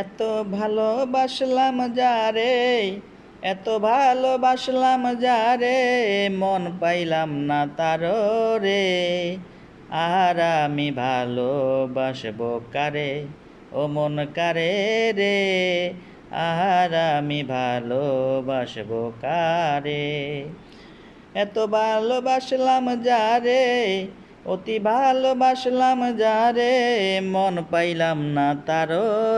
এত ভালোবাসলাম যারে এত ভালোবাসলাম যারে মন পাইলাম না তার রে। আর আমি ভালোবাসবো কারে, ও মন কারে রে? আর আমি ভালোবাসবো কারে? এত ভালোবাসলাম যারে অতি ভালোবাসলাম যারে, মন পাইলাম না তার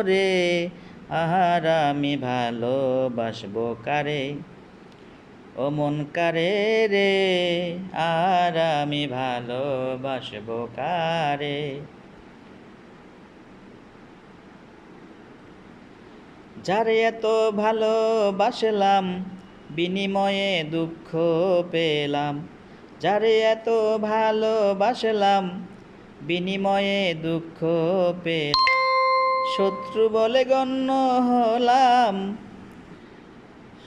রে। আহার আমি ভালোবাসবো কারে? ও মন কারে রে? আর আমি ভালোবাসবো কারে? যারে এত ভালোবাসলাম, বিনিময়ে দুঃখ পেলাম। যারে এত ভালোবাসলাম, বিনিময়ে দুঃখ পেলাম। শত্রু বলে গণ্য হলাম,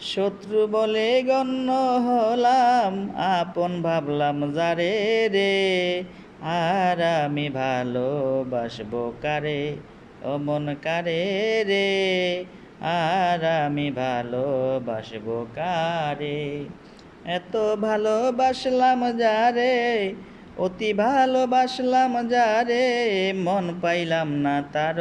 শত্রু বলে গণ্য হলাম। আপন ভাবলাম, যারে রে, আর আমি ভালোবাসবো কারে? ও মন কারে রে, আর আমি ভালোবাসব কারে? এত ভালোবাসলাম যারে, অতি ভালোবাসলাম যারে, মন পাইলাম না তার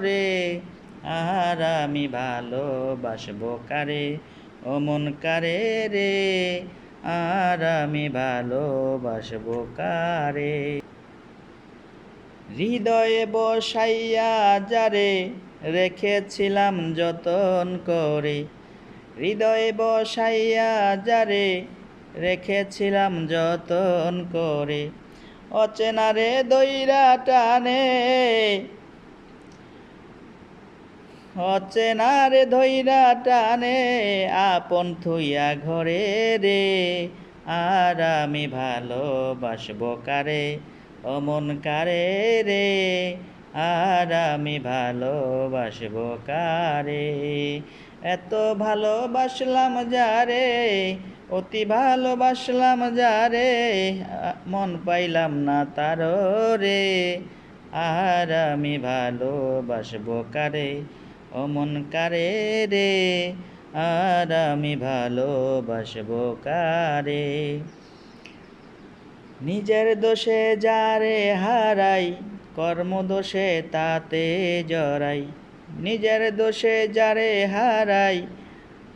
রে। আর আমি ভালোবাসবো কারে? ও মন কারে রে? আর আমি ভালোবাসবো কারে? হৃদয়ে বসাইয়া যারে রেখেছিলাম যতন করে হৃদয়ে বসাইয়া যারে রেখেছিলাম যতন করে অচেনারে দইরা টানে। অচেনারে ধইরা টানে, আপন থুইয়া ঘরে রে, আর আমি ভালোবাসবো কারে, অমন কারে রে, আর আমি ভালোবাসবো কারে। এত ভালোবাসলাম যারে অতি ভালোবাসলাম যারে মন পাইলাম না তার রে। আর আমি ভালোবাসবো কারে অমন কারে রে? আর আমি ভালোবাসবো কারে? নিজের দোষে যারে হারাই, কর্মদোষে তাতে জড়াই। নিজের দোষে যারে হারাই,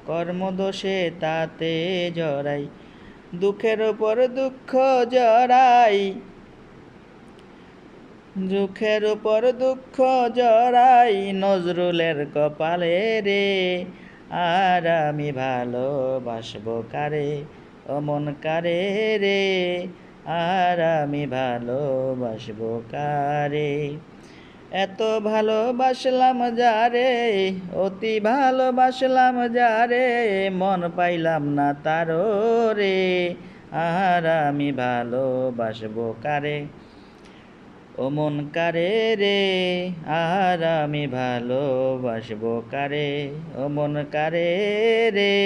কর্মদোষে তাতে জড়াই, দুঃখের ওপর দুঃখ জড়াই, দুঃখের উপর দুঃখ জড়াই, নজরুলের কপালে রে, আর আমি ভালোবাসবো কারে, অমন কারে রে, আর আমি ভালোবাসবো কারে। এত ভালোবাসলাম যারে অতি ভালোবাসলাম যারে মন পাইলাম না তার রে, আর আমি ভালোবাসবো কারে? ও মন কারে রে, আর আমি ভালোবাসবো কারে? ও মন কারে রে,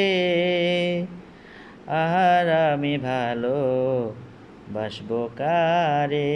আর আমি ভালো বাসবো কারে?